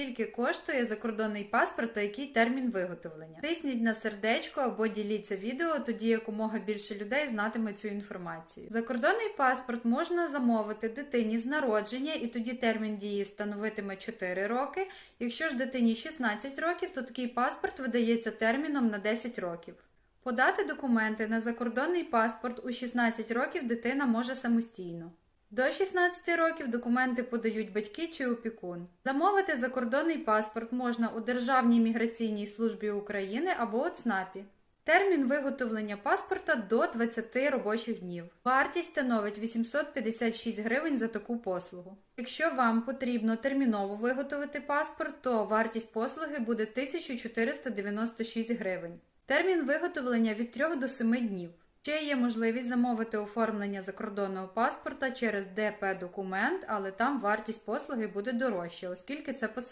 Скільки коштує закордонний паспорт та який термін виготовлення? Тисніть на сердечко або діліться відео, тоді якомога більше людей знатиме цю інформацію. Закордонний паспорт можна замовити дитині з народження, і тоді термін дії становитиме 4 роки. Якщо ж дитині 16 років, то такий паспорт видається терміном на 10 років. Подати документи на закордонний паспорт у 16 років дитина може самостійно. До 16 років документи подають батьки чи опікун. Замовити закордонний паспорт можна у Державній міграційній службі України або у ЦНАПі. Термін виготовлення паспорта до 20 робочих днів. Вартість становить 856 гривень за таку послугу. Якщо вам потрібно терміново виготовити паспорт, то вартість послуги буде 1496 гривень. Термін виготовлення від 3 до 7 днів. Ще є можливість замовити оформлення закордонного паспорта через ДП документ, але там вартість послуги буде дорожча, оскільки це посередньо.